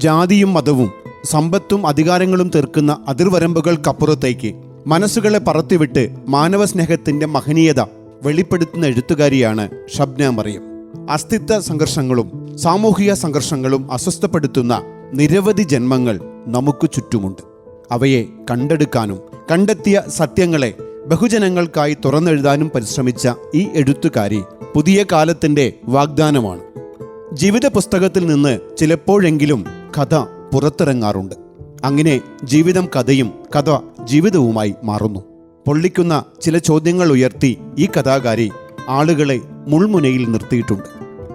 ജാതിയും മതവും സമ്പത്തും അധികാരങ്ങളും തീർക്കുന്ന അതിർവരമ്പുകൾക്കപ്പുറത്തേക്ക് മനസ്സുകളെ പറത്തിവിട്ട് മാനവ സ്നേഹത്തിന്റെ മഹനീയത വെളിപ്പെടുത്തുന്ന എഴുത്തുകാരിയാണ് ഷബ്ന മറിയം അസ്തിത്വ സംഘർഷങ്ങളും സാമൂഹിക സംഘർഷങ്ങളും അസ്വസ്ഥപ്പെടുത്തുന്ന നിരവധി ജന്മങ്ങൾ നമുക്ക് ചുറ്റുമുണ്ട്. അവയെ കണ്ടെടുക്കാനും കണ്ടെത്തിയ സത്യങ്ങളെ ബഹുജനങ്ങൾക്കായി തുറന്നെഴുതാനും പരിശ്രമിച്ച ഈ എഴുത്തുകാരി പുതിയ കാലത്തിന്റെ വാഗ്ദാനമാണ്. ജീവിത പുസ്തകത്തിൽ നിന്ന് ചിലപ്പോഴെങ്കിലും കഥ പുറത്തിറങ്ങാറുണ്ട്. അങ്ങനെ ജീവിതം കഥയും കഥ ജീവിതവുമായി മാറുന്നു. പൊള്ളിക്കുന്ന ചില ചോദ്യങ്ങൾ ഉയർത്തി ഈ കഥാകാരി ആളുകളെ മുൾമുനയിൽ നിർത്തിയിട്ടുണ്ട്.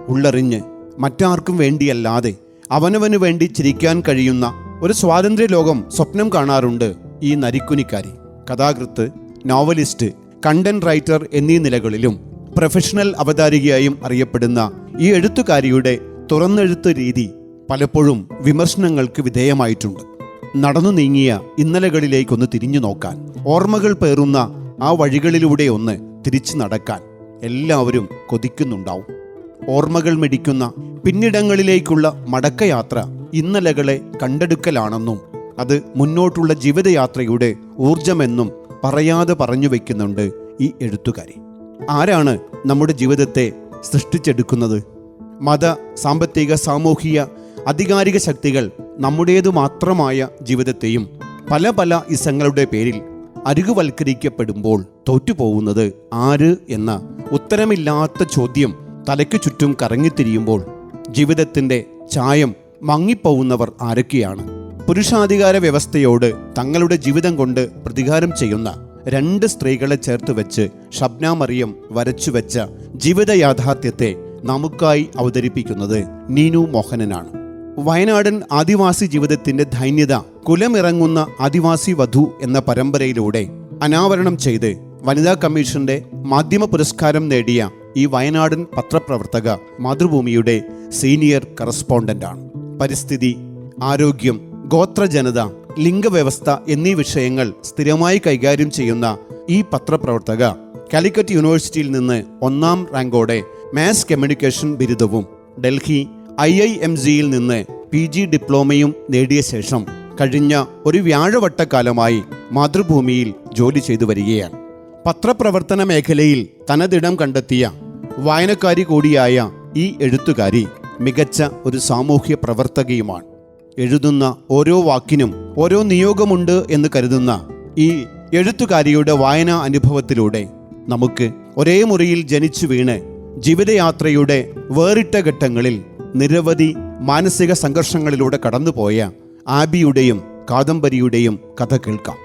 ഉള്ളറിഞ്ഞ് മറ്റാർക്കും വേണ്ടിയല്ലാതെ അവനവന് വേണ്ടി ചിരിക്കാൻ കഴിയുന്ന ഒരു സ്വാതന്ത്ര്യ ലോകം സ്വപ്നം കാണാറുണ്ട് ഈ നരിക്കുനിക്കാരി. കഥാകൃത്ത് നോവലിസ്റ്റ് കണ്ടന്റ് റൈറ്റർ എന്നീ നിലകളിലും പ്രൊഫഷണൽ അവതാരികയായും അറിയപ്പെടുന്ന ഈ എഴുത്തുകാരിയുടെ തുറന്നെഴുത്ത് രീതി പലപ്പോഴും വിമർശനങ്ങൾക്ക് വിധേയമായിട്ടുണ്ട്. നടന്നു നീങ്ങിയ ഇന്നലകളിലേക്കൊന്ന് തിരിഞ്ഞു നോക്കാൻ ഓർമ്മകൾ പേറുന്ന ആ വഴികളിലൂടെ ഒന്ന് തിരിച്ചു നടക്കാൻ എല്ലാവരും കൊതിക്കുന്നുണ്ടാവും. ഓർമ്മകൾ മെടിക്കുന്ന പിന്നിടങ്ങളിലേക്കുള്ള മടക്കയാത്ര ഇന്നലകളെ കണ്ടെടുക്കലാണെന്നും അത് മുന്നോട്ടുള്ള ജീവിതയാത്രയുടെ ഊർജമെന്നും പറയാതെ പറഞ്ഞു വെക്കുന്നുണ്ട് ഈ എഴുത്തുകാരി. ആരാണ് നമ്മുടെ ജീവിതത്തെ സൃഷ്ടിച്ചെടുക്കുന്നത്? മത സാമ്പത്തിക സാമൂഹിക അധികാരിക ശക്തികൾ നമ്മുടേതു മാത്രമായ ജീവിതത്തെയും പല പല ഇസങ്ങളുടെ പേരിൽ അരികുവൽക്കരിക്കപ്പെടുമ്പോൾ തോറ്റുപോകുന്നത് ആര് എന്ന ഉത്തരമില്ലാത്ത ചോദ്യം തലയ്ക്കു ചുറ്റും കറങ്ങിത്തിരിയുമ്പോൾ ജീവിതത്തിന്റെ ചായം മങ്ങിപ്പോകുന്നവർ ആരൊക്കെയാണ്? പുരുഷാധികാര വ്യവസ്ഥയോട് തങ്ങളുടെ ജീവിതം കൊണ്ട് പ്രതികാരം ചെയ്യുന്ന രണ്ട് സ്ത്രീകളെ ചേർത്ത് വെച്ച് ഷബ്ന മറിയം വരച്ചുവെച്ച ജീവിത യാഥാർത്ഥ്യത്തെ നമുക്കായി അവതരിപ്പിക്കുന്നത് നീനു മോഹനനാണ്. വയനാടൻ ആദിവാസി ജീവിതത്തിന്റെ ധൈന്യത കുലമിറങ്ങുന്ന ആദിവാസി വധു എന്ന പരമ്പരയിലൂടെ അനാവരണം ചെയ്ത് വനിതാ കമ്മീഷന്റെ മാധ്യമ പുരസ്കാരം നേടിയ ഈ വയനാടൻ പത്രപ്രവർത്തക മാതൃഭൂമിയുടെ സീനിയർ കറസ്പോണ്ടന്റാണ്. പരിസ്ഥിതി ആരോഗ്യം ഗോത്രജനത ലിംഗവ്യവസ്ഥ എന്നീ വിഷയങ്ങൾ സ്ഥിരമായി കൈകാര്യം ചെയ്യുന്ന ഈ പത്രപ്രവർത്തക കാലിക്കറ്റ് യൂണിവേഴ്സിറ്റിയിൽ നിന്ന് ഒന്നാം റാങ്കോടെ മാസ് കമ്മ്യൂണിക്കേഷൻ ബിരുദവും ഡൽഹി ഐ ഐ എം ജിയിൽ നിന്ന് പി ജി ഡിപ്ലോമയും നേടിയ ശേഷം കഴിഞ്ഞ ഒരു വ്യാഴവട്ടക്കാലമായി മാതൃഭൂമിയിൽ ജോലി ചെയ്തു വരികയാണ്. പത്രപ്രവർത്തന മേഖലയിൽ തനതിടം കണ്ടെത്തിയ വായനക്കാരി കൂടിയായ ഈ എഴുത്തുകാരി മികച്ച ഒരു സാമൂഹ്യ പ്രവർത്തകയുമാണ്. എഴുതുന്ന ഓരോ വാക്കിനും ഓരോ നിയോഗമുണ്ട് എന്ന് കരുതുന്ന ഈ എഴുത്തുകാരിയുടെ വായനാ അനുഭവത്തിലൂടെ നമുക്ക് ഒരേ മുറിയിൽ ജനിച്ചു വീണ് ജീവിതയാത്രയുടെ വേറിട്ട ഘട്ടങ്ങളിൽ നിരവധി മാനസിക സംഘർഷങ്ങളിലൂടെ കടന്നുപോയ ആബിയുടെയും കാദംബരിയുടെയും കഥ കേൾക്കാം.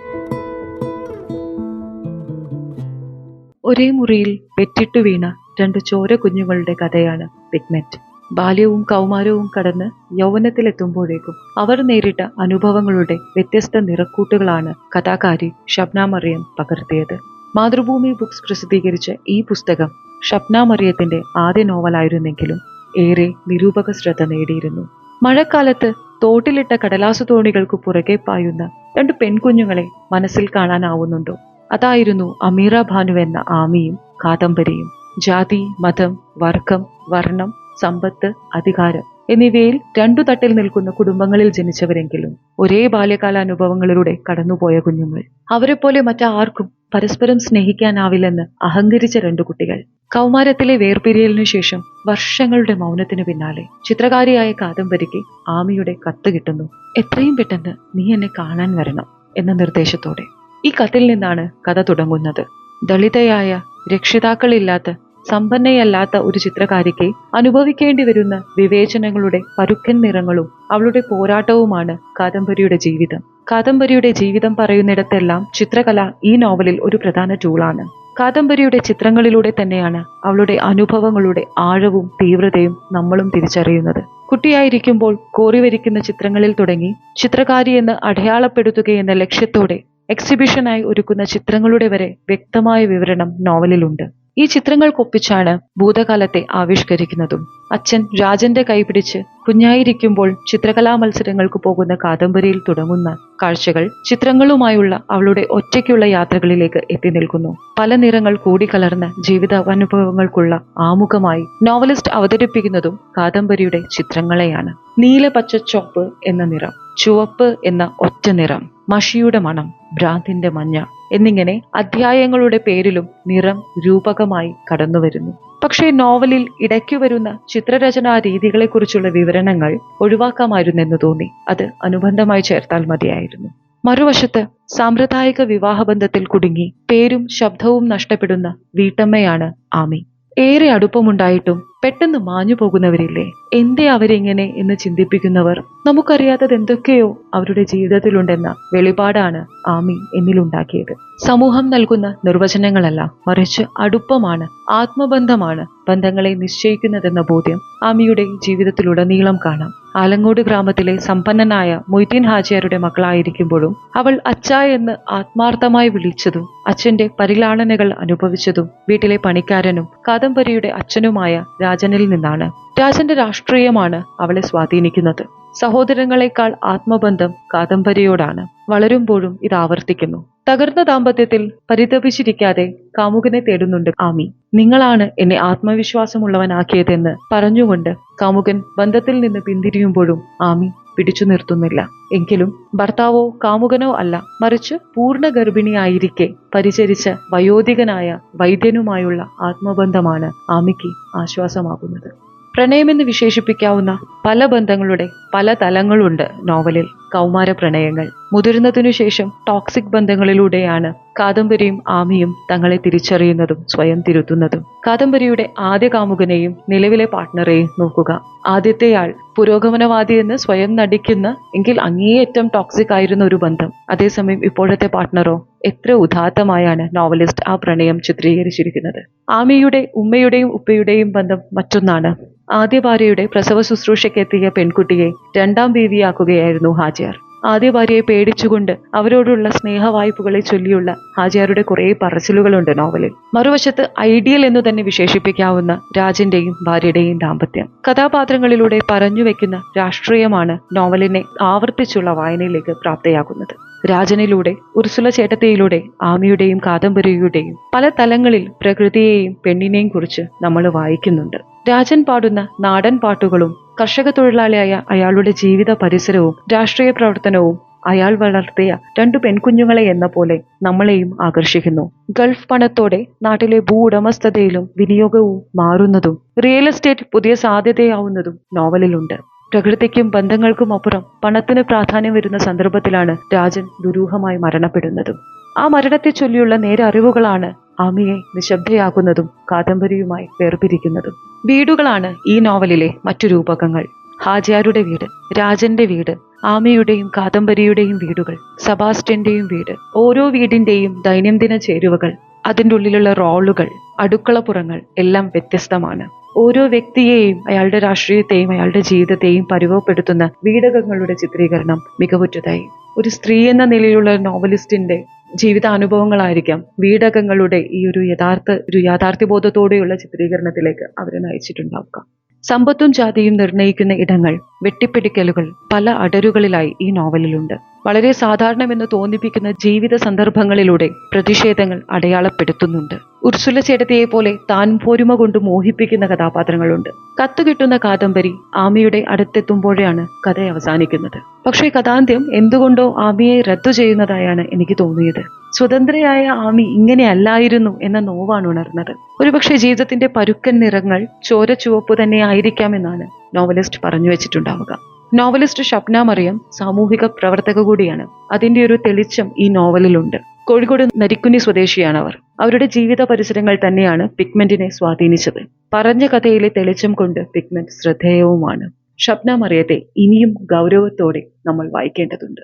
ഒരേ മുറിയിൽ പെറ്റിട്ടു വീണ രണ്ട് ചോര കുഞ്ഞുങ്ങളുടെ കഥയാണ് പിഗ്മെന്റ്. ബാല്യവും കൗമാരവും കടന്ന് യൗവനത്തിലെത്തുമ്പോഴേക്കും അവർ നേരിട്ട അനുഭവങ്ങളുടെ വ്യത്യസ്ത നിറക്കൂട്ടുകളാണ് കഥാകാരി ഷബ്ന മറിയം പകർത്തിയത്. മാതൃഭൂമി ബുക്സ് പ്രസിദ്ധീകരിച്ച ഈ പുസ്തകം ഷബ്ന മറിയത്തിന്റെ ആദ്യ നോവലായിരുന്നെങ്കിലും ഏറെ നിരൂപക ശ്രദ്ധ നേടിയിരുന്നു. മഴക്കാലത്ത് തോട്ടിലിട്ട കടലാസു തോണികൾക്ക് പുറകെ പായുന്ന രണ്ട് പെൺകുഞ്ഞുങ്ങളെ മനസ്സിൽ കാണാനാവുന്നുണ്ടോ? അതായിരുന്നു അമീറ ഭാനു എന്ന ആമിയും കാദംബരിയും. ജാതി മതം വർഗം വർണം സമ്പത്ത് അധികാരം എന്നിവയിൽ രണ്ടു തട്ടിൽ നിൽക്കുന്ന കുടുംബങ്ങളിൽ ജനിച്ചവരെങ്കിലും ഒരേ ബാല്യകാല അനുഭവങ്ങളിലൂടെ കടന്നുപോയ കുഞ്ഞുങ്ങൾ. അവരെപ്പോലെ മറ്റാർക്കും പരസ്പരം സ്നേഹിക്കാനാവില്ലെന്ന് അഹങ്കരിച്ച രണ്ടു കുട്ടികൾ. കൗമാരത്തിലെ വേർപിരിയലിനു ശേഷം വർഷങ്ങളുടെ മൗനത്തിനു പിന്നാലെ ചിത്രകാരിയായ കാദംബരിക്ക് ആമിയുടെ കത്ത് കിട്ടുന്നു. എത്രയും പെട്ടെന്ന് നീ എന്നെ കാണാൻ വരണം എന്ന നിർദ്ദേശത്തോടെ ഈ കത്തിൽ നിന്നാണ് കഥ തുടങ്ങുന്നത്. ദളിതയായ രക്ഷിതാക്കളില്ലാത്ത സമ്പന്നയല്ലാത്ത ഒരു ചിത്രകാരിക്ക് അനുഭവിക്കേണ്ടി വരുന്ന വിവേചനങ്ങളുടെ പരുക്കൻ നിറങ്ങളും അവളുടെ പോരാട്ടവുമാണ് കാദംബരിയുടെ ജീവിതം. കാദംബരിയുടെ ജീവിതം പറയുന്നിടത്തെല്ലാം ചിത്രകല ഈ നോവലിൽ ഒരു പ്രധാന ടൂളാണ്. കാദംബരിയുടെ ചിത്രങ്ങളിലൂടെ തന്നെയാണ് അവളുടെ അനുഭവങ്ങളുടെ ആഴവും തീവ്രതയും നമ്മളും തിരിച്ചറിയുന്നത്. കുട്ടിയായിരിക്കുമ്പോൾ കോറിവരിക്കുന്ന ചിത്രങ്ങളിൽ തുടങ്ങി ചിത്രകാരി എന്ന് അടയാളപ്പെടുത്തുകയെന്ന ലക്ഷ്യത്തോടെ എക്സിബിഷനായി ഒരുക്കുന്ന ചിത്രങ്ങളുടെ വരെ വ്യക്തമായ വിവരണം നോവലിലുണ്ട്. ഈ ചിത്രങ്ങൾക്കൊപ്പിച്ചാണ് ഭൂതകാലത്തെ ആവിഷ്കരിക്കുന്നതും. അച്ഛൻ രാജന്റെ കൈപിടിച്ച് കുഞ്ഞായിരിക്കുമ്പോൾ ചിത്രകലാ മത്സരങ്ങൾക്ക് പോകുന്ന കാദംബരിയിൽ തുടങ്ങുന്ന കാഴ്ചകൾ ചിത്രങ്ങളുമായുള്ള അവളുടെ ഒറ്റയ്ക്കുള്ള യാത്രകളിലേക്ക് എത്തി നിൽക്കുന്നു. പല നിറങ്ങൾ കൂടിക്കലർന്ന ജീവിത അനുഭവങ്ങൾക്കുള്ള ആമുഖമായി നോവലിസ്റ്റ് അവതരിപ്പിക്കുന്നതും കാദംബരിയുടെ ചിത്രങ്ങളെയാണ്. നീല പച്ച ചോപ്പ് എന്ന നിറം ചുവപ്പ് എന്ന ഒറ്റ നിറം. മഷിയുടെ മണം ഭ്രാന്തിന്റെ മഞ്ഞ എന്നിങ്ങനെ അധ്യായങ്ങളുടെ പേരിലും നിറം രൂപകമായി കടന്നുവരുന്നു. പക്ഷേ നോവലിൽ ഇടയ്ക്കു വരുന്ന ചിത്രരചനാ രീതികളെക്കുറിച്ചുള്ള വിവരണങ്ങൾ ഒഴിവാക്കാമായിരുന്നെന്ന് തോന്നി. അത് അനുബന്ധമായി ചേർത്താൽ മതിയായിരുന്നു. മറുവശത്ത് സാമ്പ്രദായിക വിവാഹബന്ധത്തിൽ കുടുങ്ങി പേരും ശബ്ദവും നഷ്ടപ്പെടുന്ന വീട്ടമ്മയാണ് ആമി. ഏറെ അടുപ്പമുണ്ടായിട്ടും പെട്ടെന്ന് മാഞ്ഞു പോകുന്നവരില്ലേ? എന്തേ അവരിങ്ങനെ എന്ന് ചിന്തിപ്പിക്കുന്നവർ? നമുക്കറിയാത്തത് എന്തൊക്കെയോ അവരുടെ ജീവിതത്തിലുണ്ടെന്ന വെളിപാടാണ് ആമി എന്നിലുണ്ടാക്കിയത്. സമൂഹം നൽകുന്ന നിർവചനങ്ങളല്ല മറിച്ച് അടുപ്പമാണ് ആത്മബന്ധമാണ് ബന്ധങ്ങളെ നിശ്ചയിക്കുന്നതെന്ന ബോധ്യം ആമിയുടെ ജീവിതത്തിലുടനീളം കാണാം. ആലങ്ങോട് ഗ്രാമത്തിലെ സമ്പന്നനായ മൊയ്തീൻ ഹാജിയാരുടെ മക്കളായിരിക്കുമ്പോഴും അവൾ അച്ഛ എന്ന് ആത്മാർത്ഥമായി വിളിച്ചതും അച്ഛന്റെ പരിലാളനകൾ അനുഭവിച്ചതും വീട്ടിലെ പണിക്കാരനും കാദംബരിയുടെ അച്ഛനുമായ രാജനിൽ നിന്നാണ്. രാജന്റെ രാഷ്ട്രീയമാണ് അവളെ സ്വാധീനിക്കുന്നത്. സഹോദരങ്ങളെക്കാൾ ആത്മബന്ധം കാദംബരിയോടാണ്. വളരുമ്പോഴും ഇത് ആവർത്തിക്കുന്നു. തകർന്ന ദാമ്പത്യത്തിൽ പരിതപിച്ചിരിക്കാതെ കാമുകനെ തേടുന്നുണ്ട് ആമി. നിങ്ങളാണ് എന്നെ ആത്മവിശ്വാസമുള്ളവനാക്കിയതെന്ന് പറഞ്ഞുകൊണ്ട് കാമുകൻ ബന്ധത്തിൽ നിന്ന് പിന്തിരിയുമ്പോഴും ആമി പിടിച്ചു നിർത്തുന്നില്ല. എങ്കിലും ഭർത്താവോ കാമുകനോ അല്ല മറിച്ച് പൂർണ ഗർഭിണിയായിരിക്കെ പരിചരിച്ച വയോധികനായ വൈദ്യനുമായുള്ള ആത്മബന്ധമാണ് ആമിക്ക് ആശ്വാസമാകുന്നത്. പ്രണയമെന്ന് വിശേഷിപ്പിക്കാവുന്ന പല ബന്ധങ്ങളുടെ പല തലങ്ങളുണ്ട് നോവലിൽ. കൗമാര പ്രണയങ്ങൾ മുതിർന്നതിനു ശേഷം ടോക്സിക് ബന്ധങ്ങളിലൂടെയാണ് കാദംബരിയും ആമിയും തങ്ങളെ തിരിച്ചറിയുന്നതും സ്വയം തിരുത്തുന്നതും. കാദംബരിയുടെ ആദ്യ കാമുകനെയും നിലവിലെ പാർട്ട്ണറെയും നോക്കുക. ആദ്യത്തെയാൾ പുരോഗമനവാദി എന്ന് സ്വയം നടിക്കുന്ന എങ്കിൽ അങ്ങേയറ്റം ടോക്സിക് ആയിരുന്ന ഒരു ബന്ധം. അതേസമയം ഇപ്പോഴത്തെ പാർട്ട്ണറോ എത്ര ഉദാത്തമായാണ് നോവലിസ്റ്റ് ആ പ്രണയം ചിത്രീകരിച്ചിരിക്കുന്നത്. ആമിയുടെ ഉമ്മയുടെയും ഉപ്പയുടെയും ബന്ധം മറ്റൊന്നാണ്. ആദ്യ ഭാര്യയുടെ പ്രസവ ശുശ്രൂഷയ്ക്കെത്തിയ പെൺകുട്ടിയെ രണ്ടാം ബീവിയാക്കുകയായിരുന്നു ഹാജിയാർ. ആദ്യ ഭാര്യയെ പേടിച്ചുകൊണ്ട് അവരോടുള്ള സ്നേഹവായ്പകളെ ചൊല്ലിയുള്ള ഹാജിയാരുടെ കുറേ പറച്ചിലുകളുണ്ട് നോവലിൽ. മറുവശത്ത് ഐഡിയൽ എന്ന് തന്നെ വിശേഷിപ്പിക്കാവുന്ന രാജന്റെയും ഭാര്യയുടെയും ദാമ്പത്യം. കഥാപാത്രങ്ങളിലൂടെ പറഞ്ഞു വെക്കുന്ന രാഷ്ട്രീയമാണ് നോവലിനെ ആവർത്തിച്ചുള്ള വായനയിലേക്ക് പ്രാപ്തയാക്കുന്നത്. രാജനിലൂടെ ഉർസുല ചേട്ടത്തിയിലൂടെ ആമിയുടെയും കാദംബരിയുടെയും പല തലങ്ങളിൽ പ്രകൃതിയെയും പെണ്ണിനെയും കുറിച്ച് നമ്മൾ വായിക്കുന്നുണ്ട്. രാജൻ പാടുന്ന നാടൻ പാട്ടുകളും കർഷക തൊഴിലാളിയായ അയാളുടെ ജീവിത പരിസരവും രാഷ്ട്രീയ പ്രവർത്തനവും അയാൾ വളർത്തിയ രണ്ടു പെൺകുഞ്ഞുങ്ങളെ എന്ന പോലെ നമ്മളെയും ആകർഷിക്കുന്നു. ഗൾഫ് പണത്തോടെ നാട്ടിലെ ഭൂ ഉടമസ്ഥതയിലും വിനിയോഗവും മാറുന്നതും റിയൽ എസ്റ്റേറ്റ് പുതിയ സാധ്യതയാവുന്നതും നോവലിലുണ്ട്. പ്രകൃതിക്കും ബന്ധങ്ങൾക്കും അപ്പുറം പണത്തിന് പ്രാധാന്യം വരുന്ന സന്ദർഭത്തിലാണ് രാജൻ ദുരൂഹമായി മരണപ്പെടുന്നതും. ആ മരണത്തെ ചൊല്ലിയുള്ള നേരറിവുകളാണ് ആമിയെ നിശബ്ദയാക്കുന്നതും കാദംബരിയുമായി വേർപിരിക്കുന്നതും. വീടുകളാണ് ഈ നോവലിലെ മറ്റു രൂപകങ്ങൾ. ഹാജിയാരുടെ വീട് രാജന്റെ വീട് ആമയുടെയും കാദംബരിയുടെയും വീടുകൾ സബാസ്റ്റ്യന്റെയും വീട് ഓരോ വീടിന്റെയും ദൈനംദിന ചേരുവകൾ അതിന്റെ ഉള്ളിലുള്ള റോളുകൾ അടുക്കളപ്പുറങ്ങൾ എല്ലാം വ്യത്യസ്തമാണ്. ഓരോ വ്യക്തിയെയും അയാളുടെ രാഷ്ട്രീയത്തെയും അയാളുടെ ജീവിതത്തെയും പരിവപ്പെടുത്തുന്ന വീടകങ്ങളുടെ ചിത്രീകരണം മികവുറ്റതായി. ഒരു സ്ത്രീ എന്ന നിലയിലുള്ള നോവലിസ്റ്റിന്റെ ജീവിതാനുഭവങ്ങളായിരിക്കാം. വീടകങ്ങളുടെ ഈ ഒരു യഥാർത്ഥ ഒരു യാഥാർത്ഥ്യബോധത്തോടെയുള്ള ചിത്രീകരണത്തിലേക്ക് അവരെ നയിച്ചിട്ടുണ്ടാവുക. സമ്പത്തും ജാതിയും നിർണയിക്കുന്ന ഇടങ്ങൾ വെട്ടിപ്പിടിക്കലുകൾ പല അടരുകളിലായി ഈ നോവലിലുണ്ട്. വളരെ സാധാരണമെന്ന് തോന്നിപ്പിക്കുന്ന ജീവിത സന്ദർഭങ്ങളിലൂടെ പ്രതിഷേധങ്ങൾ അടയാളപ്പെടുത്തുന്നുണ്ട്. ഉർസുല ചേട്ടത്തിയെ പോലെ താൻ പോരുമ കൊണ്ട് മോഹിപ്പിക്കുന്ന കഥാപാത്രങ്ങളുണ്ട്. കത്ത് കിട്ടുന്ന കാദംബരി ആമിയുടെ അടുത്തെത്തുമ്പോഴാണ് കഥ അവസാനിക്കുന്നത്. പക്ഷേ കഥാന്ത്യം എന്തുകൊണ്ടോ ആമിയെ റദ്ദു ചെയ്യുന്നതായാണ് എനിക്ക് തോന്നിയത്. സ്വതന്ത്രയായ ആമി ഇങ്ങനെയല്ലായിരുന്നു എന്ന നോവാണ് ഉണർന്നത്. ഒരുപക്ഷെ ജീവിതത്തിന്റെ പരുക്കൻ നിറങ്ങൾ ചോര ചുവപ്പ് തന്നെ ആയിരിക്കാമെന്നാണ് നോവലിസ്റ്റ് പറഞ്ഞു വെച്ചിട്ടുണ്ടാവുക. നോവലിസ്റ്റ് ഷപ്ന മറിയം സാമൂഹിക പ്രവർത്തക കൂടിയാണ്. അതിന്റെ ഒരു തെളിച്ചം ഈ നോവലിലുണ്ട്. കോഴിക്കോട് നരിക്കുനി സ്വദേശിയാണ് അവർ അവരുടെ ജീവിത പരിസരങ്ങൾ തന്നെയാണ് പിഗ്മെന്റിനെ സ്വാധീനിച്ചത്. പറഞ്ഞ കഥയിലെ തെളിച്ചം കൊണ്ട് പിഗ്മെന്റ് ശ്രദ്ധേയവുമാണ്. ഷപ്ന മറിയത്തെ ഇനിയും ഗൗരവത്തോടെ നമ്മൾ വായിക്കേണ്ടതുണ്ട്.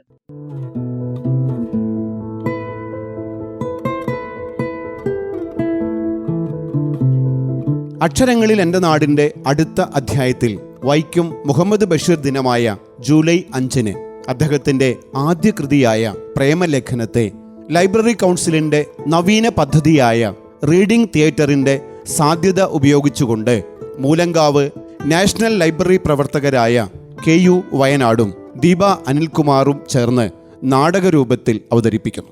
അക്ഷരങ്ങളിൽ എന്റെ നാടിന്റെ അടുത്ത അധ്യായത്തിൽ വൈക്കം മുഹമ്മദ് ബഷീർ ദിനമായ ജൂലൈ അഞ്ചിന് അദ്ദേഹത്തിന്റെ ആദ്യ കൃതിയായ പ്രേമലേഖനത്തെ ലൈബ്രറി കൗൺസിലിന്റെ നവീന പദ്ധതിയായ റീഡിംഗ് തിയേറ്ററിന്റെ സാധ്യത ഉപയോഗിച്ചുകൊണ്ട് മൂലങ്കാവ് നാഷണൽ ലൈബ്രറി പ്രവർത്തകരായ കെ യു വയനാടും ദീപ അനിൽകുമാറും ചേർന്ന് നാടകരൂപത്തിൽ അവതരിപ്പിക്കുന്നു.